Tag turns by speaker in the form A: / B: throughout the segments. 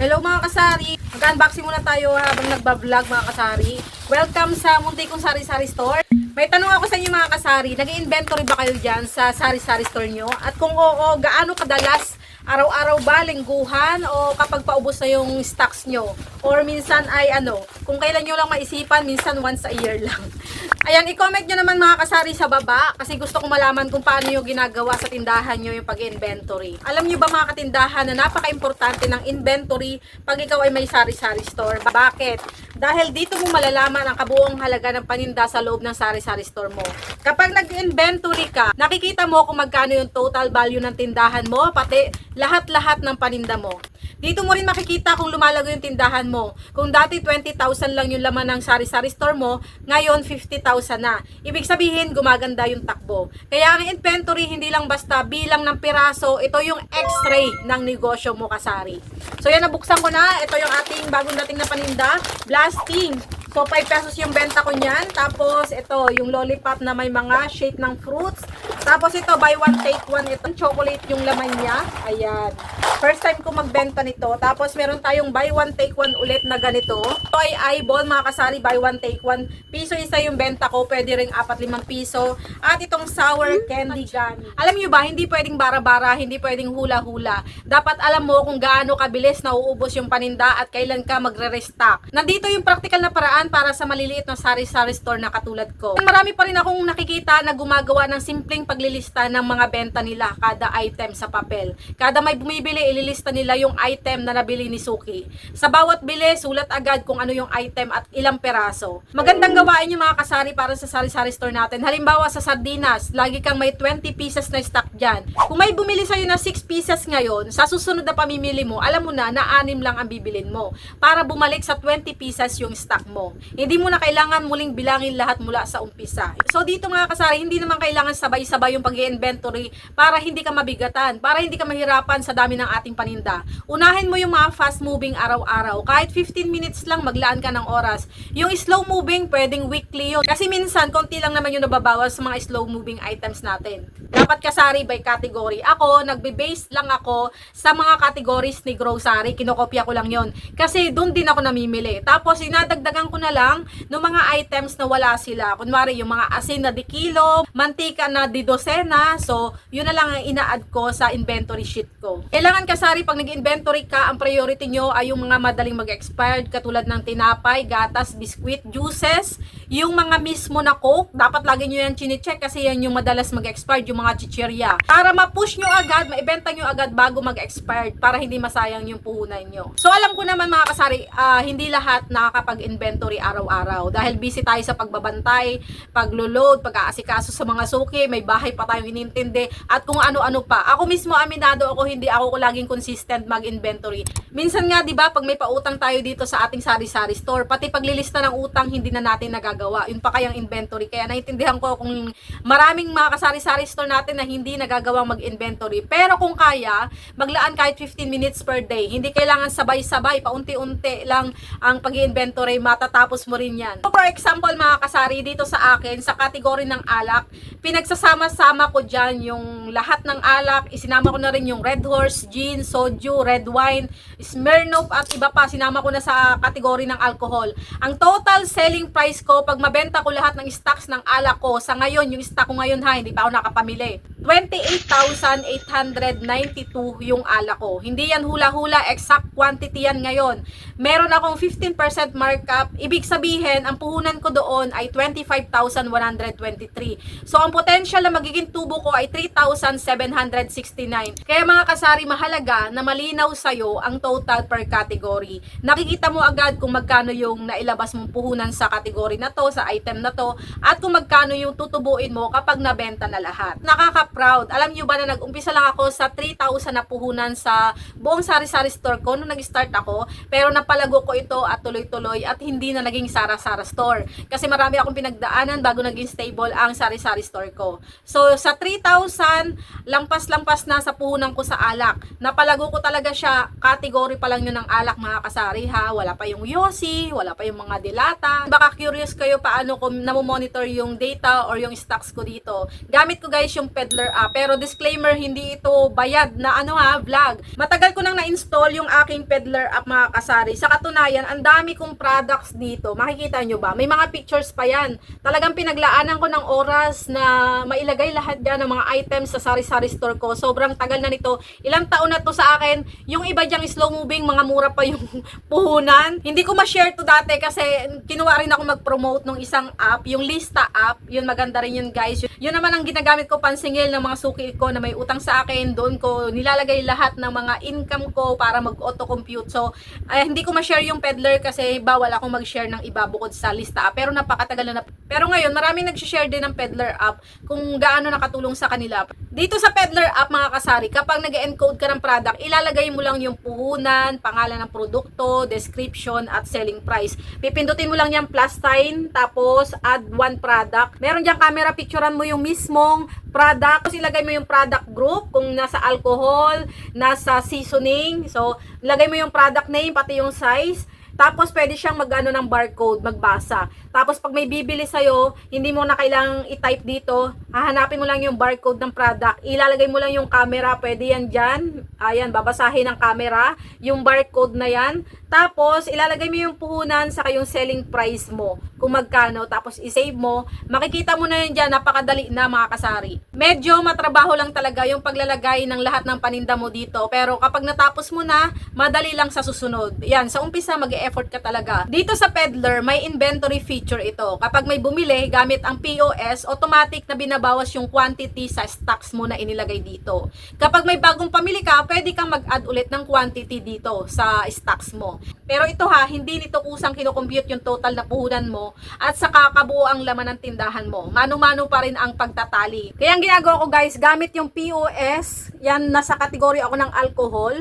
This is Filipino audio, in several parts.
A: Hello mga kasari! Mag-unboxing muna tayo habang nagbablog mga kasari. Welcome sa Munti Kong Sari Sari Store. May tanong ako sa inyo mga kasari, nag-inventory ba kayo dyan sa Sari Sari Store nyo? At kung oo, gaano kadalas araw-araw ba, lingguhan, o kapag paubos na yung stocks nyo? Or minsan ay ano, kung kailan nyo lang maisipan, minsan once a year lang. Ayan, i-comment nyo naman mga kasari sa baba kasi gusto kong malaman kung paano yung ginagawa sa tindahan nyo yung pag-inventory. Alam nyo ba mga katindahan na napaka-importante ng inventory pag ikaw ay may sari-sari store? Bakit? Dahil dito mo malalaman ang kabuong halaga ng paninda sa loob ng sari-sari store mo. Kapag nag-inventory ka, nakikita mo kung magkano yung total value ng tindahan mo, pati lahat-lahat ng paninda mo. Dito mo rin makikita kung lumalago yung tindahan mo. Kung dati 20,000 lang yung laman ng sari-sari store mo, ngayon 50,000 na. Ibig sabihin, gumaganda yung takbo. Kaya ang inventory hindi lang basta bilang ng piraso, ito yung x-ray ng negosyo mo kasari. So yan, nabuksan ko na. Ito yung ating bagong dating na paninda, blasting. So 5 pesos yung benta ko niyan. Tapos ito, yung lollipop na may mga shape ng fruits. Tapos ito, buy one take one. Itong chocolate yung laman niya. Ayan. First time ko magbenta nito. Tapos meron tayong buy one take one ulit na ganito. Ito ay eyeball mga kasari, buy one take one. Piso isa yung benta ko. Pwede ring 4-5 piso. At itong sour candy gummy. Alam niyo ba, hindi pwedeng bara-bara, hindi pwedeng hula-hula. Dapat alam mo kung gaano kabilis nauubos yung paninda at kailan ka magre-restock. Nandito yung practical na paraan para sa maliliit na sari-sari store na katulad ko. Marami pa rin akong nakikita na gumagawa ng simpleng paglilista ng mga benta nila kada item sa papel. Kada may bumibili, ililista nila yung item na nabili ni Suki. Sa bawat bili, sulat agad kung ano yung item at ilang peraso. Magandang gawain yung mga kasari para sa sari-sari store natin. Halimbawa sa sardinas, lagi kang may 20 pieces na stock dyan. Kung may bumili sa'yo na 6 pieces ngayon, sa susunod na pamimili mo, alam mo na na 6 lang ang bibilin mo. Para bumalik sa 20 pieces yung stock mo. Hindi mo na kailangan muling bilangin lahat mula sa umpisa. So dito mga kasari, hindi naman kailangan sabay-sabay yung pag inventory para hindi ka mabigatan, para hindi ka mahirapan sa dami ng ating paninda. Unahin mo yung mga fast moving araw-araw. Kahit 15 minutes lang maglaan ka ng oras. Yung slow moving, pwedeng weekly yun. Kasi minsan, konti lang naman yung nababawas sa mga slow moving items natin. Dapat kasari by category. Ako, nagbe-base lang ako sa mga categories ni grocery. Kinokopya ko lang yon Kasi doon din ako namimili. Tapos, inadagdagan ko na lang ng mga items na wala sila. Kunwari, yung mga asin na di kilo, mantika na di dosena. So, yun na lang ang ina-add ko sa inventory sheet ko. Kailangan kasari, pag nag-inventory ka, ang priority nyo ay yung mga madaling mag-expired, katulad ng tinapay, gatas, biskwit, juices, yung mga mismo na coke, dapat lagi nyo yan chine-check kasi yan yung madalas mag-expired, yung mga chichirya. Para ma-push nyo agad, maibenta nyo agad bago mag-expired para hindi masayang yung puhunan nyo. So alam ko naman mga kasari, ah, hindi lahat nakakapag-inventory araw-araw dahil busy tayo sa pagbabantay, paglo-load, pag-aasikaso sa mga suki, may bahay pa tayong inintindi at kung ano-ano pa. Ako mismo aminado ako, hindi ako laging consistent mag-inventory. Minsan nga 'di ba, pag may pautang tayo dito sa ating sari-sari store, pati paglilista ng utang hindi na natin nagagawa. Yun pa kayang inventory. Kaya naiintindihan ko kung maraming mga kasari-sari store natin na hindi nagagawang mag-inventory. Pero kung kaya, maglaan kahit 15 minutes per day. Hindi kailangan sabay-sabay, paunti-unti lang ang pag-inventory, matatapos mo rin yan. For example, mga kasari, dito sa akin, sa kategory ng alak, pinagsasama-sama ko dyan yung lahat ng alak, isinama ko na rin yung Red Horse, Gin, Soju, Red Wine, Smirnoff at iba pa, sinama ko na sa kategory ng alcohol. Ang total selling price ko, pag mabenta ko lahat ng stocks ng alak ko, sa ngayon, yung stock ko ngayon ha, hindi pa ako nakapamili. 28,892 yung alak ko. Hindi yan hula-hula, exact quantity yan ngayon. Meron akong 15% markup, ibig sabihin, ang puhunan ko doon ay 25,123. So, ang potential na magiging tubo ko ay 3,769. Kaya mga kasari, mahalaga na malinaw sa'yo ang total per category. Nakikita mo agad kung magkano yung nailabas mong puhunan sa category na to, sa item na to, at kung magkano yung tutubuin mo kapag nabenta na lahat. Nakaka-proud. Alam nyo ba na nag-umpisa lang ako sa 3,000 na puhunan sa buong sari-sari store ko nung nag-start ako, pero napalago ko ito at tuloy-tuloy at hindi na naging Sara-Sara store. Kasi marami akong pinagdaanan bago naging stable ang sari-sari store ko. So, sa 3,000, lampas-lampas na sa puhunan ko sa alak. Napalago ko talaga siya category pa lang yun ng alak mga kasari ha. Wala pa yung Yossi, wala pa yung mga dilata. Baka curious kayo paano ko namomonitor yung data or yung stocks ko dito. Gamit ko guys yung Peddler app. Pero disclaimer, hindi ito bayad na ano ha, vlog. Matagal ko nang na-install yung aking Peddler app mga kasari. Sa katunayan, ang dami kong products dito. Makikita nyo ba? May mga pictures pa yan. Talagang pinaglaanan ko ng oras na mailagay lahat dyan ng mga items sa sari-sari store ko. Sobrang tagal na nito. Ilang taon na to sa akin. Yung iba dyang slow moving, mga mura pa yung puhunan. Hindi ko ma-share to dati kasi kinuha rin ako mag-promote ng isang app, yung Lista app. Yun maganda rin yun guys. Yun naman ang ginagamit ko pansingil ng mga suki ko na may utang sa akin. Doon ko nilalagay lahat ng mga income ko para mag-auto-compute. So, ay, hindi ko ma-share yung peddler kasi bawal akong mag-share ng iba bukod sa Lista. Pero napakatagal na. Pero ngayon, maraming nag-share din ng peddler app kung gaano nakatulong sa kanila. Dito sa peddler app mga kasari, kapag nag-encode ka ng product, ilalagay mo lang yung puhunan, pangalan ng produkto, description, at selling price. Pipindutin mo lang yung plus sign, tapos add one product. Meron diyang camera, picturean mo yung mismong product. Tapos ilagay mo yung product group, kung nasa alcohol, nasa seasoning. So, ilagay mo yung product name, pati yung size. Tapos, pwede siyang mag-ano ng barcode, magbasa. Tapos, pag may bibili sa'yo, hindi mo na kailangang i-type dito. Hahanapin mo lang yung barcode ng product. Ilalagay mo lang yung camera. Pwede yan dyan. Ayan, babasahin ng camera. Yung barcode na yan. Tapos, ilalagay mo yung puhunan sa yung selling price mo. Kung magkano. Tapos, isave mo. Makikita mo na yan dyan. Napakadali na mga kasari. Medyo matrabaho lang talaga yung paglalagay ng lahat ng paninda mo dito. Pero kapag natapos mo na, madali lang sa susunod. Yan, sa umpisa mag effort ka talaga. Dito sa Peddler, may inventory feature ito. Kapag may bumili gamit ang POS, automatic na binabawas yung quantity sa stocks mo na inilagay dito. Kapag may bagong pamili ka, pwede kang mag-add ulit ng quantity dito sa stocks mo. Pero ito ha, hindi nito kusang kinocompute yung total na puhunan mo at sa kakabuo ang laman ng tindahan mo. Mano-mano pa rin ang pagtatali. Kaya ang ginagawa ko guys, gamit yung POS, yan nasa kategory ako ng alcohol.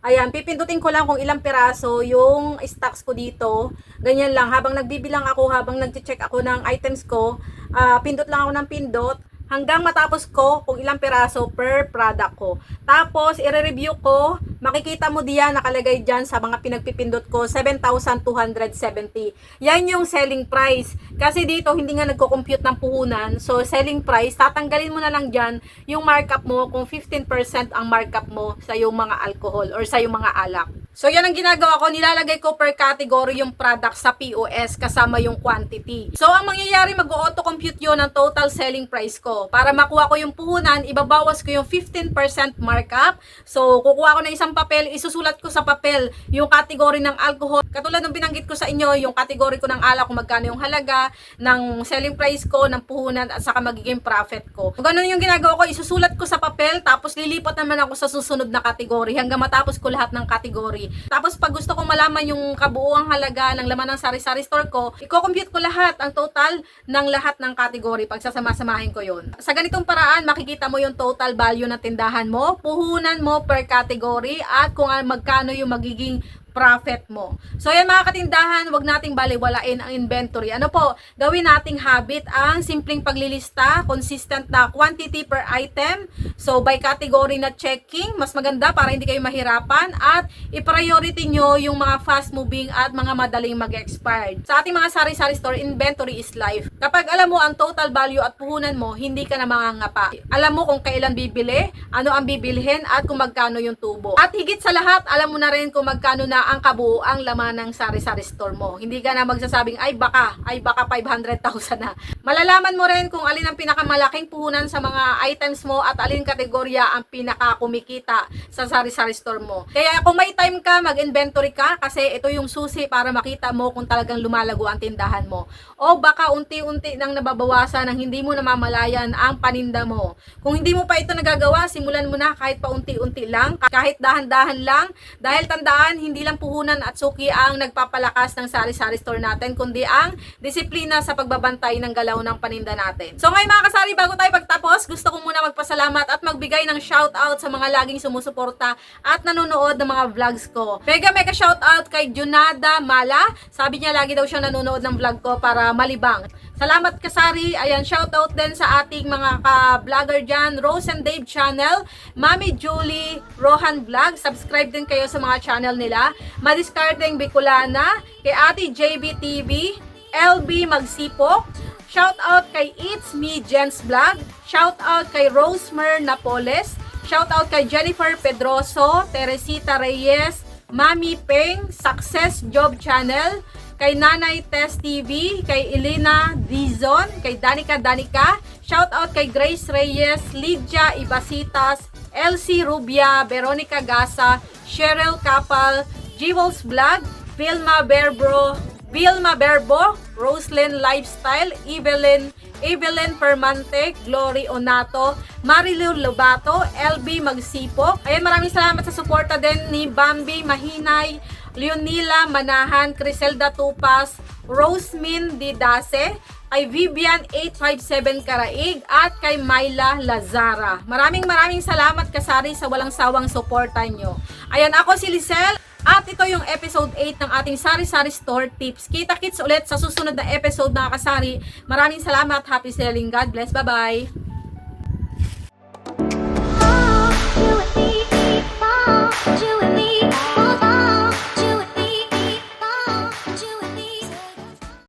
A: Ayan, pipindutin ko lang kung ilang piraso yung stocks ko dito. Ganyan lang, habang nagbibilang ako, habang nag-check ako ng items ko, ah, pindot lang ako ng pindot hanggang matapos ko kung ilang piraso per product ko. Tapos, i-review ko, makikita mo diyan, nakalagay dyan sa mga pinagpipindot ko, 7,270. Yan yung selling price. Kasi dito, hindi nga nagko-compute ng puhunan. So, selling price, tatanggalin mo na lang dyan yung markup mo kung 15% ang markup mo sa yung mga alcohol or sa yung mga alak. So, yan ang ginagawa ko. Nilalagay ko per category yung product sa POS kasama yung quantity. So, ang mangyayari, mag-auto-compute yun ng total selling price ko. Para makuha ko yung puhunan, ibabawas ko yung 15% markup. So, kukuha ko ng isang papel, isusulat ko sa papel yung category ng alcohol. Katulad ng binanggit ko sa inyo, yung category ko ng alak, kung magkano yung halaga, ng selling price ko, ng puhunan, at saka magiging profit ko. Kung ganun yung ginagawa ko, isusulat ko sa papel, tapos lilipat naman ako sa susunod na category hanggang matapos ko lahat ng category. Tapos pag gusto kong malaman yung kabuuang halaga ng laman ng sari-sari store ko, i-compute ko lahat, ang total ng lahat ng category. Pagsasama-samahin ko yon. Sa ganitong paraan, makikita mo yung total value ng tindahan mo, puhunan mo per category, at kung magkano yung magiging profit mo. So yan mga katindahan, wag nating baliwalain ang inventory. Ano po, gawin nating habit ang simpleng paglilista, consistent na quantity per item. So by category na checking, mas maganda para hindi kayo mahirapan at i-priority nyo yung mga fast moving at mga madaling mag-expired. Sa ating mga sari-sari store, inventory is life. Kapag alam mo ang total value at puhunan mo, hindi ka na mangangapa. Alam mo kung kailan bibili, ano ang bibilhin at kung magkano yung tubo. At higit sa lahat, alam mo na rin kung magkano na ang kabuuang laman ng sari-sari store mo. Hindi ka na magsasabing, ay baka, ay baka 500,000 na. Malalaman mo rin kung alin ang pinakamalaking puhunan sa mga items mo at alin kategorya ang pinakakumikita sa sari-sari store mo. Kaya kung may time ka, mag-inventory ka kasi ito yung susi para makita mo kung talagang lumalago ang tindahan mo. O baka unti-unti nang nababawasan nang hindi mo namamalayan ang paninda mo. Kung hindi mo pa ito nagagawa, simulan mo na kahit pa unti-unti lang, kahit dahan-dahan lang, dahil tandaan, hindi lang puhunan at suki ang nagpapalakas ng sari-sari store natin, kundi ang disiplina sa pagbabantay ng galaw ng paninda natin. So ngayon mga kasari, bago tayo pagtapos, gusto ko muna magpasalamat at magbigay ng shoutout sa mga laging sumusuporta at nanonood ng mga vlogs ko. Mega mega shoutout kay Junada Mala. Sabi niya lagi daw siyang nanonood ng vlog ko para malibang. Salamat kasari. Ayan, shoutout din sa ating mga ka-vlogger dyan. Rose and Dave channel. Mami Julie Rohan Vlog. Subscribe din kayo sa mga channel nila. Madiscarding Bicolana. Kay Ate JB TV. LB Magsipok. Shoutout kay It's Me Jens Vlog. Shoutout kay Rosemer Napoles. Shoutout kay Jennifer Pedroso, Teresita Reyes, Mami Peng, Success Job Channel, kay Nanay Tess TV, kay Elena Dizon, kay Danica Danica, shoutout kay Grace Reyes, Lydia Ibasitas, Elsie Rubia, Veronica Gasa, Cheryl Kapal, Jewels Vlog, Vilma Berbro, Vilma Berbo, Roslyn Lifestyle, Evelyn, Evelyn Permante, Glory Onato, Marilu Lobato, LB Magsipok. Ayan, maraming salamat sa suporta din ni Bambi Mahinay, Leonila Manahan, Criselda Tupas, Rosemin Didase, kay Vivian 857 Karaig at kay Myla Lazara. Maraming maraming salamat kasari sa walang sawang suporta nyo. Ayan, ako si Lisel at ito yung episode 8 ng ating Sari Sari Store Tips. Kita-kits ulit sa susunod na episode mga kasari. Maraming salamat. Happy selling. God bless. Bye-bye.